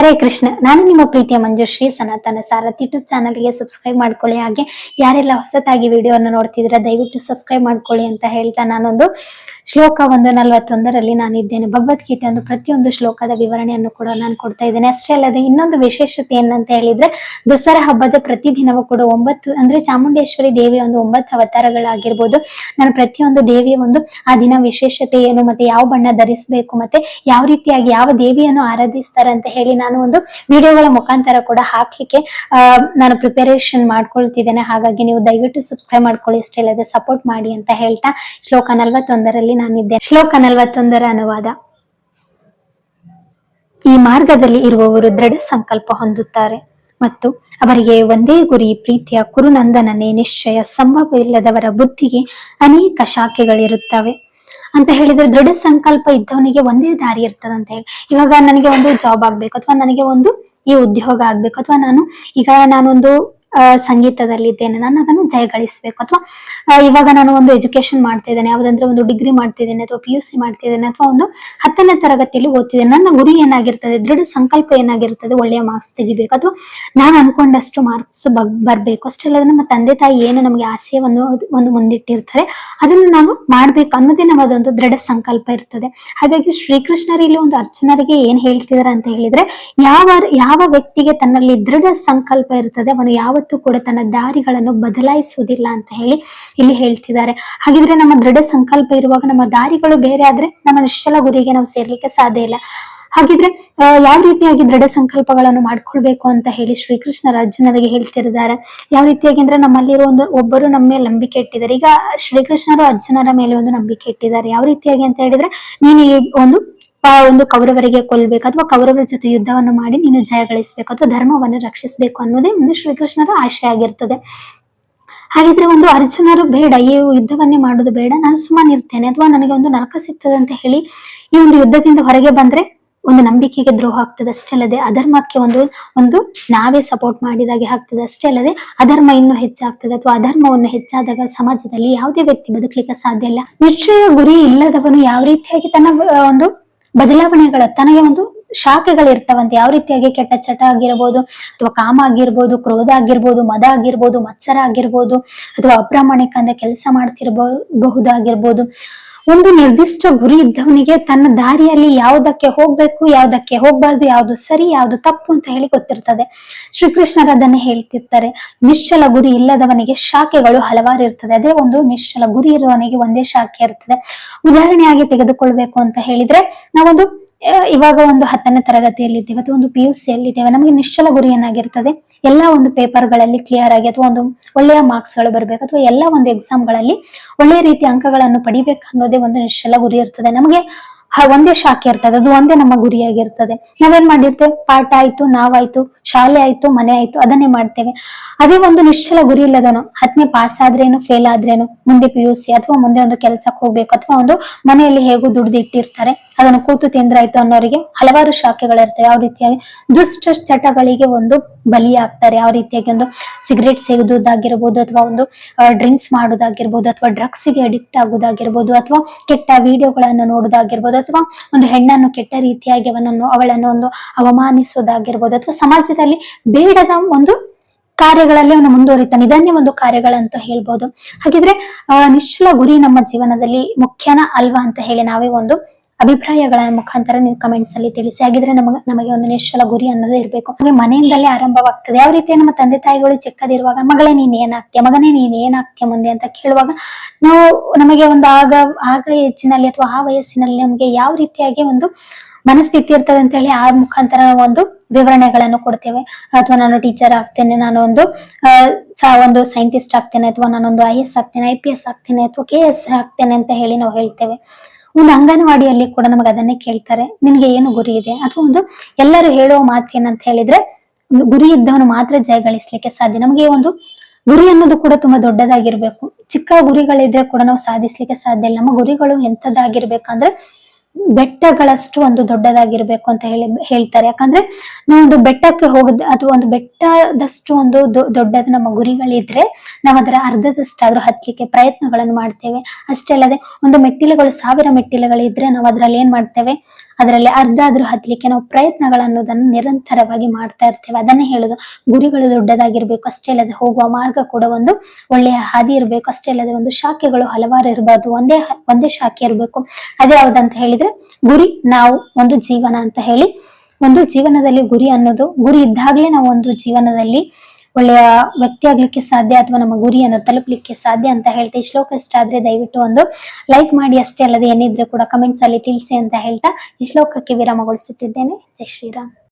ಹರೇ ಕೃಷ್ಣ. ನಾನು ನಿಮ್ಮ ಪ್ರೀತಿಯ ಮಂಜುಶ್ರೀ, ಸನಾತನ ಸಾರಥಿ ಯೂಟ್ಯೂಬ್ ಚಾನಲ್ಗೆ ಸಬ್ಸ್ಕ್ರೈಬ್ ಮಾಡ್ಕೊಳ್ಳಿ. ಹಾಗೆ ಯಾರೆಲ್ಲ ಹೊಸತಾಗಿ ವಿಡಿಯೋನ ನೋಡ್ತಿದ್ರೆ ದಯವಿಟ್ಟು ಸಬ್ಸ್ಕ್ರೈಬ್ ಮಾಡ್ಕೊಳ್ಳಿ ಅಂತ ಹೇಳ್ತಾ ನಾನೊಂದು ಶ್ಲೋಕ ಒಂದು ನಲವತ್ತೊಂದರಲ್ಲಿ ನಾನಿದ್ದೇನೆ. ಭಗವದ್ಗೀತೆ ಒಂದು ಪ್ರತಿಯೊಂದು ಶ್ಲೋಕದ ವಿವರಣೆಯನ್ನು ಕೂಡ ನಾನು ಕೊಡ್ತಾ ಇದ್ದೇನೆ. ಅಷ್ಟೇ ಅಲ್ಲದೆ ಇನ್ನೊಂದು ವಿಶೇಷತೆ ಏನಂತ ಹೇಳಿದ್ರೆ, ದಸರಾ ಹಬ್ಬದ ಪ್ರತಿದಿನವೂ ಕೂಡ ಒಂಬತ್ತು, ಅಂದ್ರೆ ಚಾಮುಂಡೇಶ್ವರಿ ದೇವಿಯ ಒಂದು ಒಂಬತ್ತು ಅವತಾರಗಳಾಗಿರ್ಬೋದು. ನಾನು ಪ್ರತಿಯೊಂದು ದೇವಿಯ ಒಂದು ಆ ದಿನ ವಿಶೇಷತೆ ಏನು, ಮತ್ತೆ ಯಾವ ಬಣ್ಣ ಧರಿಸಬೇಕು, ಮತ್ತೆ ಯಾವ ರೀತಿಯಾಗಿ ಯಾವ ದೇವಿಯನ್ನು ಆರಾಧಿಸ್ತಾರೆ ಅಂತ ಹೇಳಿ ನಾನು ಒಂದು ವಿಡಿಯೋಗಳ ಮುಖಾಂತರ ಕೂಡ ಹಾಕ್ಲಿಕ್ಕೆ ನಾನು ಪ್ರಿಪರೇಷನ್ ಮಾಡ್ಕೊಳ್ತಿದ್ದೇನೆ. ಹಾಗಾಗಿ ನೀವು ದಯವಿಟ್ಟು ಸಬ್ಸ್ಕ್ರೈಬ್ ಮಾಡ್ಕೊಳ್ಳಿ. ಇಷ್ಟೇ ಇಲ್ಲದೆ ಸಪೋರ್ಟ್ ಮಾಡಿ ಅಂತ ಹೇಳ್ತಾ ಶ್ಲೋಕ ನಲವತ್ತೊಂದರಲ್ಲಿ ನಾನಿದ್ದೆ. ಶ್ಲೋಕ ನಲವತ್ತೊಂದರ ಅನುವಾದ. ಈ ಮಾರ್ಗದಲ್ಲಿ ಇರುವವರು ದೃಢ ಸಂಕಲ್ಪ ಹೊಂದುತ್ತಾರೆ ಮತ್ತು ಅವರಿಗೆ ಒಂದೇ ಗುರಿ, ಪ್ರೀತಿಯ ಕುರುನಂದನನೇ, ನಿಶ್ಚಯ, ಸಂಭವವಿಲ್ಲದವರ ಬುದ್ಧಿಗೆ ಅನೇಕ ಶಾಖೆಗಳಿರುತ್ತವೆ. ಅಂತ ಹೇಳಿದ್ರೆ ದೃಢ ಸಂಕಲ್ಪ ಇದ್ದವನಿಗೆ ಒಂದೇ ದಾರಿ ಇರ್ತದೆ ಅಂತ ಹೇಳಿ. ಇವಾಗ ನನಗೆ ಒಂದು ಜಾಬ್ ಆಗ್ಬೇಕು, ಅಥವಾ ನನಗೆ ಒಂದು ಈ ಉದ್ಯೋಗ ಆಗ್ಬೇಕು, ಅಥವಾ ನಾನು ಈಗ ನಾನೊಂದು ಆ, ಸಂಗೀತದಲ್ಲಿದ್ದೇನೆ. ನಾನು ಅದನ್ನು ಜಯಗಳಿಸಬೇಕು ಅಥವಾ ಇವಾಗ ನಾನು ಒಂದು ಎಜುಕೇಶನ್ ಮಾಡ್ತಾ ಇದ್ದೇನೆ ಯಾವುದಂದ್ರೆ ಒಂದು ಡಿಗ್ರಿ ಮಾಡ್ತಿದ್ದೇನೆ ಅಥವಾ ಪಿ ಯು ಸಿ ಮಾಡ್ತಿದ್ದೇನೆ ಅಥವಾ ಒಂದು ಹತ್ತನೇ ತರಗತಿಯಲ್ಲಿ ಓದ್ತಿದ್ದೇನೆ. ನನ್ನ ಗುರಿ ಏನಾಗಿರ್ತದೆ? ದೃಢ ಸಂಕಲ್ಪ ಏನಾಗಿರ್ತದೆ? ಒಳ್ಳೆಯ ಮಾರ್ಕ್ಸ್ ತೆಗಿಬೇಕು. ಅಥವಾ ನಾನು ಅನ್ಕೊಂಡಷ್ಟು ಮಾರ್ಕ್ಸ್ ಬರ್ಬೇಕು. ಅಷ್ಟೆಲ್ಲ ನಮ್ಮ ತಂದೆ ತಾಯಿ ಏನು ನಮಗೆ ಆಸೆಯನ್ನು ಒಂದು ಮುಂದಿಟ್ಟಿರ್ತಾರೆ. ಅದನ್ನು ನಾನು ಮಾಡ್ಬೇಕು ಅನ್ನೋದೇ ನಮ್ಮದೊಂದು ದೃಢ ಸಂಕಲ್ಪ ಇರ್ತದೆ. ಹಾಗಾಗಿ ಶ್ರೀಕೃಷ್ಣರು ಇಲ್ಲಿ ಒಂದು ಅರ್ಜುನರಿಗೆ ಏನ್ ಹೇಳ್ತಿದಾರೆ ಅಂತ ಹೇಳಿದ್ರೆ ಯಾವ ಯಾವ ವ್ಯಕ್ತಿಗೆ ತನ್ನಲ್ಲಿ ದೃಢ ಸಂಕಲ್ಪ ಇರ್ತದೆ ಅವನು ಯಾವತ್ತೂ ಕೂಡ ತನ್ನ ದಾರಿಗಳನ್ನು ಬದಲಾಯಿಸುವುದಿಲ್ಲ ಅಂತ ಹೇಳಿ ಇಲ್ಲಿ ಹೇಳ್ತಿದ್ದಾರೆ. ಹಾಗಿದ್ರೆ ನಮ್ಮ ದೃಢ ಸಂಕಲ್ಪ ಇರುವಾಗ ನಮ್ಮ ದಾರಿಗಳು ಬೇರೆ ಆದ್ರೆ ನಮ್ಮ ನಿಶ್ಚಲ ಗುರಿಗೆ ನಾವು ಸೇರ್ಲಿಕ್ಕೆ ಸಾಧ್ಯ ಇಲ್ಲ. ಹಾಗಿದ್ರೆ ಯಾವ ರೀತಿಯಾಗಿ ದೃಢ ಸಂಕಲ್ಪಗಳನ್ನು ಮಾಡ್ಕೊಳ್ಬೇಕು ಅಂತ ಹೇಳಿ ಶ್ರೀಕೃಷ್ಣರ ಅರ್ಜುನರಿಗೆ ಹೇಳ್ತಿದ್ದಾರೆ ಯಾವ ರೀತಿಯಾಗಿ ಅಂದ್ರೆ ನಮ್ಮಲ್ಲಿರೋ ಒಂದು, ಒಬ್ಬರು ನಮ್ಮ ಮೇಲೆ ನಂಬಿಕೆ ಇಟ್ಟಿದ್ದಾರೆ. ಈಗ ಶ್ರೀಕೃಷ್ಣರು ಅರ್ಜುನರ ಮೇಲೆ ಒಂದು ನಂಬಿಕೆ ಇಟ್ಟಿದ್ದಾರೆ. ಯಾವ ರೀತಿಯಾಗಿ ಅಂತ ಹೇಳಿದ್ರೆ, ನೀನು ಈ ಒಂದು ಒಂದು ಕೌರವರಿಗೆ ಕೊಲ್ಬೇಕು ಅಥವಾ ಕೌರವರ ಜೊತೆ ಯುದ್ಧವನ್ನು ಮಾಡಿ ನೀನು ಜಯ ಗಳಿಸ್ಬೇಕು ಅಥವಾ ಧರ್ಮವನ್ನು ರಕ್ಷಿಸಬೇಕು ಅನ್ನೋದೇ ಒಂದು ಶ್ರೀಕೃಷ್ಣರ ಆಶಯ ಆಗಿರ್ತದೆ. ಹಾಗಿದ್ರೆ ಒಂದು ಅರ್ಜುನರು ಬೇಡ, ಈ ಯುದ್ಧವನ್ನೇ ಮಾಡೋದು ಬೇಡ, ನಾನು ಸುಮ್ಮನೆ ಇರ್ತೇನೆ ಅಥವಾ ನನಗೆ ಒಂದು ನರಕ ಅಂತ ಹೇಳಿ ಈ ಒಂದು ಯುದ್ಧದಿಂದ ಹೊರಗೆ ಬಂದ್ರೆ ಒಂದು ನಂಬಿಕೆಗೆ ದ್ರೋಹ ಆಗ್ತದೆ ಅಷ್ಟೇ ಅಲ್ಲದೆ ಅಧರ್ಮಕ್ಕೆ ಒಂದು ಒಂದು ನಾವೇ ಸಪೋರ್ಟ್ ಮಾಡಿದಾಗೆ ಆಗ್ತದೆ ಅಷ್ಟೇ ಅಲ್ಲದೆ ಅಧರ್ಮ ಇನ್ನೂ ಹೆಚ್ಚಾಗ್ತದೆ ಅಥವಾ ಅಧರ್ಮವನ್ನು ಹೆಚ್ಚಾದಾಗ ಸಮಾಜದಲ್ಲಿ ಯಾವುದೇ ವ್ಯಕ್ತಿ ಬದುಕಲಿಕ್ಕೆ ಸಾಧ್ಯ ಇಲ್ಲ. ನಿಶ್ಚಯ ಗುರಿ ಇಲ್ಲದವನು ಯಾವ ರೀತಿಯಾಗಿ ತನ್ನ ಒಂದು ಬದಲಾವಣೆಗಳ ತನಗೆ ಒಂದು ಶಾಖೆಗಳಿರ್ತಾವಂತೆ ಯಾವ ರೀತಿಯಾಗಿ ಕೆಟ್ಟ ಚಟ ಆಗಿರ್ಬೋದು, ಅಥವಾ ಕಾಮ ಆಗಿರ್ಬೋದು, ಕ್ರೋಧ ಆಗಿರ್ಬೋದು, ಮದ ಆಗಿರ್ಬೋದು, ಮತ್ಸರ ಆಗಿರ್ಬೋದು, ಅಥವಾ ಅಪ್ರಾಮಾಣಿಕ ಅಂದ್ರೆ ಕೆಲಸ ಮಾಡ್ತಿರಬಹುದಾಗಿರ್ಬೋದು ಒಂದು ನಿರ್ದಿಷ್ಟ ಗುರಿ ಇದ್ದವನಿಗೆ ತನ್ನ ದಾರಿಯಲ್ಲಿ ಯಾವುದಕ್ಕೆ ಹೋಗ್ಬೇಕು, ಯಾವುದಕ್ಕೆ ಹೋಗ್ಬಾರ್ದು, ಯಾವ್ದು ಸರಿ, ಯಾವ್ದು ತಪ್ಪು ಅಂತ ಹೇಳಿ ಗೊತ್ತಿರ್ತದೆ. ಶ್ರೀಕೃಷ್ಣರು ಅದನ್ನೇ ಹೇಳ್ತಿರ್ತಾರೆ. ನಿಶ್ಚಲ ಗುರಿ ಇಲ್ಲದವನಿಗೆ ಶಾಖೆಗಳು ಹಲವಾರು ಇರ್ತದೆ. ಅದೇ ಒಂದು ನಿಶ್ಚಲ ಗುರಿ ಇರುವವನಿಗೆ ಒಂದೇ ಶಾಖೆ ಇರ್ತದೆ. ಉದಾಹರಣೆಯಾಗಿ ತೆಗೆದುಕೊಳ್ಬೇಕು ಅಂತ ಹೇಳಿದ್ರೆ ನಾವೊಂದು ಇವಾಗ ಒಂದು ಹತ್ತನೇ ತರಗತಿಯಲ್ಲಿ ಇದ್ದೇವೆ. ಅಥವಾ ಒಂದು ಪಿ ಯು ಸಿ ಇದ್ದೇವೆ. ನಮಗೆ ನಿಶ್ಚಲ ಗುರಿ ಏನಾಗಿರ್ತದೆ? ಎಲ್ಲ ಒಂದು ಪೇಪರ್ಗಳಲ್ಲಿ ಕ್ಲಿಯರ್ ಆಗಿ ಅಥವಾ ಒಂದು ಒಳ್ಳೆಯ ಮಾರ್ಕ್ಸ್ಗಳು ಬರಬೇಕು ಅಥವಾ ಎಲ್ಲ ಒಂದು ಎಕ್ಸಾಮ್ಗಳಲ್ಲಿ ಒಳ್ಳೆಯ ರೀತಿಯ ಅಂಕಗಳನ್ನು ಪಡಿಬೇಕು ಅನ್ನೋದೇ ಒಂದು ನಿಶ್ಚಲ ಗುರಿ ಇರ್ತದೆ. ನಮಗೆ ಒಂದೇ ಶಾಖೆ ಇರ್ತದೆ. ಅದು ಒಂದೇ ನಮ್ಮ ಗುರಿಯಾಗಿರ್ತದೆ. ನಾವೇನ್ ಮಾಡಿರ್ತೇವೆ? ಪಾಠ ಆಯ್ತು, ನಾವಾಯ್ತು, ಶಾಲೆ ಆಯ್ತು, ಮನೆ ಆಯ್ತು, ಅದನ್ನೇ ಮಾಡ್ತೇವೆ. ಅದೇ ಒಂದು ನಿಶ್ಚಲ ಗುರಿ ಇಲ್ಲದನು, ಹತ್ತನೇ ಪಾಸ್ ಆದ್ರೇನು ಫೇಲ್ ಆದ್ರೇನು, ಮುಂದೆ ಪಿ ಯು ಸಿ ಅಥವಾ ಮುಂದೆ ಒಂದು ಕೆಲಸಕ್ಕೆ ಹೋಗ್ಬೇಕು ಅಥವಾ ಒಂದು ಮನೆಯಲ್ಲಿ ಹೇಗೂ ದುಡ್ದು ಇಟ್ಟಿರ್ತಾರೆ, ಅದನ್ನು ಕೂತು ತಿಂದ್ರಾಯ್ತು ಅನ್ನೋರಿಗೆ ಹಲವಾರು ಶಾಖೆಗಳಿರ್ತವೆ. ಯಾವ ರೀತಿಯಾಗಿ? ದುಷ್ಟ ಚಟಗಳಿಗೆ ಒಂದು ಬಲಿಯಾಗ್ತಾರೆ ಯಾವ ರೀತಿಯಾಗಿ? ಒಂದು ಸಿಗರೇಟ್ ಸೇದುವುದಾಗಿರ್ಬೋದು ಅಥವಾ ಒಂದು ಡ್ರಿಂಕ್ಸ್ ಮಾಡೋದಾಗಿರ್ಬೋದು ಅಥವಾ ಡ್ರಗ್ಸ್ಗೆ ಅಡಿಕ್ಟ್ ಆಗೋದಾಗಿರ್ಬೋದು ಅಥವಾ ಕೆಟ್ಟ ವಿಡಿಯೋಗಳನ್ನು ನೋಡೋದಾಗಿರ್ಬೋದು. ಅಥವಾ ಒಂದು ಹೆಣ್ಣನ್ನು ಕೆಟ್ಟ ರೀತಿಯಾಗಿ ಅವನನ್ನು, ಅವಳನ್ನು ಒಂದು ಅವಮಾನಿಸೋದಾಗಿರ್ಬೋದು ಅಥವಾ ಸಮಾಜದಲ್ಲಿ ಬೇಡದ ಒಂದು ಕಾರ್ಯಗಳಲ್ಲಿ ಅವನು ಮುಂದುವರಿತಾನೆ. ಇದನ್ನೇ ಒಂದು ಕಾರ್ಯಗಳಂತ ಹೇಳ್ಬೋದು. ಹಾಗಿದ್ರೆ ಅಹ್ ನಿಶ್ಚಲ ಗುರಿ ನಮ್ಮ ಜೀವನದಲ್ಲಿ ಮುಖ್ಯನ ಅಲ್ವಾ ಅಂತ ಹೇಳಿ ನಾವೇ ಒಂದು ಅಭಿಪ್ರಾಯಗಳ ಮುಖಾಂತರ ನೀವು ಕಮೆಂಟ್ಸ್ ಅಲ್ಲಿ ತಿಳಿಸಿ. ಹಾಗಿದ್ರೆ ನಮಗೆ ನಮಗೆ ಒಂದು ನಿಶ್ಚಲ ಗುರಿ ಅನ್ನೋದು ಇರಬೇಕು. ಹಾಗೆ ಮನೆಯಿಂದಲೇ ಆರಂಭವಾಗ್ತದೆ. ಯಾವ ರೀತಿ ನಮ್ಮ ತಂದೆ ತಾಯಿಗಳು ಚಿಕ್ಕದಿರುವಾಗ, ಮಗಳೇ ನೀನ್ ಏನಾಗ್ತೀಯ, ಮಗನೇ ನೀನ್ ಏನಾಗ್ತೀಯ ಮುಂದೆ ಅಂತ ಕೇಳುವಾಗ, ನಾವು ನಮಗೆ ಒಂದು ಆಗ ಆಗ ಏಜಿನಲ್ಲಿ ಅಥವಾ ಆ ವಯಸ್ಸಿನಲ್ಲಿ ನಮಗೆ ಯಾವ ರೀತಿಯಾಗಿ ಒಂದು ಮನಸ್ಥಿತಿ ಇರ್ತದೆ ಅಂತ ಹೇಳಿ ಆ ಮುಖಾಂತರ ಒಂದು ವಿವರಣೆಗಳನ್ನು ಕೊಡ್ತೇವೆ. ಅಥವಾ ನಾನು ಟೀಚರ್ ಆಗ್ತೇನೆ, ನಾನು ಒಂದು ಒಂದು ಸೈಂಟಿಸ್ಟ್ ಆಗ್ತೇನೆ, ಅಥವಾ ನಾನೊಂದು ಐ ಎಸ್ ಆಗ್ತೇನೆ ಐ ಪಿ ಎಸ್ ಆಗ್ತೇನೆ, ಅಥವಾ ಕೆ ಎಸ್ ಆಗ್ತೇನೆ ಅಂತ ಹೇಳಿ ನಾವು ಹೇಳ್ತೇವೆ. ಒಂದು ಅಂಗನವಾಡಿಯಲ್ಲಿ ಕೂಡ ನಮಗೆ ಅದನ್ನೇ ಕೇಳ್ತಾರೆ. ನಿನ್ಗೆ ಏನು ಗುರಿ ಇದೆ? ಅಥವಾ ಒಂದು ಎಲ್ಲರೂ ಹೇಳುವ ಮಾತು ಏನಂತ ಹೇಳಿದ್ರೆ, ಗುರಿ ಇದ್ದವನು ಮಾತ್ರ ಜಯ ಗಳಿಸ್ಲಿಕ್ಕೆ ಸಾಧ್ಯ. ನಮಗೆ ಒಂದು ಗುರಿ ಅನ್ನೋದು ಕೂಡ ತುಂಬಾ ದೊಡ್ಡದಾಗಿರ್ಬೇಕು. ಚಿಕ್ಕ ಗುರಿಗಳಿದ್ರೆ ಕೂಡ ನಾವು ಸಾಧಿಸ್ಲಿಕ್ಕೆ ಸಾಧ್ಯ ಇಲ್ಲ. ನಮ್ಮ ಗುರಿಗಳು ಎಂತದಾಗಿರ್ಬೇಕಂದ್ರೆ ಬೆಟ್ಟಗಳಷ್ಟು ಒಂದು ದೊಡ್ಡದಾಗಿರ್ಬೇಕು ಅಂತ ಹೇಳಿ ಹೇಳ್ತಾರೆ. ಯಾಕಂದ್ರೆ ನಾವು ಒಂದು ಬೆಟ್ಟಕ್ಕೆ ಹೋಗದ ಅಥವಾ ಒಂದು ಬೆಟ್ಟದಷ್ಟು ಒಂದು ದೊಡ್ಡದ ನಮ್ಮ ಗುರಿಗಳಿದ್ರೆ ನಾವು ಅದರ ಅರ್ಧದಷ್ಟಾದ್ರೂ ಹತ್ಲಿಕ್ಕೆ ಪ್ರಯತ್ನಗಳನ್ನು ಮಾಡ್ತೇವೆ. ಅಷ್ಟೇ ಅಲ್ಲದೆ ಒಂದು ಮೆಟ್ಟಿಲುಗಳು, ಸಾವಿರ ಮೆಟ್ಟಿಲುಗಳಿದ್ರೆ ನಾವು ಅದ್ರಲ್ಲಿ ಏನ್ ಮಾಡ್ತೇವೆ? ಅದರಲ್ಲಿ ಅರ್ಧ ಆದ್ರೂ ಹತ್ಲಿಕ್ಕೆ ನಾವು ಪ್ರಯತ್ನಗಳು ಅನ್ನೋದನ್ನು ನಿರಂತರವಾಗಿ ಮಾಡ್ತಾ ಇರ್ತೇವೆ. ಅದನ್ನೇ ಹೇಳುದು, ಗುರಿಗಳು ದೊಡ್ಡದಾಗಿರ್ಬೇಕು, ಅಷ್ಟೇ ಅಲ್ಲದೆ ಹೋಗುವ ಮಾರ್ಗ ಕೂಡ ಒಂದು ಒಳ್ಳೆಯ ಹಾದಿ ಇರಬೇಕು, ಅಷ್ಟೇ ಅಲ್ಲದೆ ಒಂದು ಶಾಖೆಗಳು ಹಲವಾರು ಇರಬಾರ್ದು. ಒಂದೇ ಒಂದೇ ಶಾಖೆ ಇರಬೇಕು. ಅದೇ ಯಾವ್ದಂತ ಹೇಳಿದ್ರೆ, ಗುರಿ, ನಾವು, ಒಂದು ಜೀವನ ಅಂತ ಹೇಳಿ. ಒಂದು ಜೀವನದಲ್ಲಿ ಗುರಿ ಅನ್ನೋದು, ಗುರಿ ಇದ್ದಾಗಲೇ ನಾವು ಒಂದು ಜೀವನದಲ್ಲಿ ಒಳ್ಳೆಯ ವ್ಯಕ್ತಿ ಆಗ್ಲಿಕ್ಕೆ ಸಾಧ್ಯ ಅಥವಾ ನಮ್ಮ ಗುರಿಯನ್ನು ತಲುಪಲಿಕ್ಕೆ ಸಾಧ್ಯ ಅಂತ ಹೇಳ್ತಾ ಈ ಶ್ಲೋಕ ಇಷ್ಟ ಆದ್ರೆ ದಯವಿಟ್ಟು ಒಂದು ಲೈಕ್ ಮಾಡಿ ಅಷ್ಟೇ ಅಲ್ಲದೆ ಏನಿದ್ರೆ ಕೂಡ ಕಮೆಂಟ್ಸ್ ಅಲ್ಲಿ ತಿಳಿಸಿ ಅಂತ ಹೇಳ್ತಾ ಈ ಶ್ಲೋಕಕ್ಕೆ ವಿರಾಮಗೊಳಿಸುತ್ತಿದ್ದೇನೆ. ಜೈ ಶ್ರೀರಾಮ್.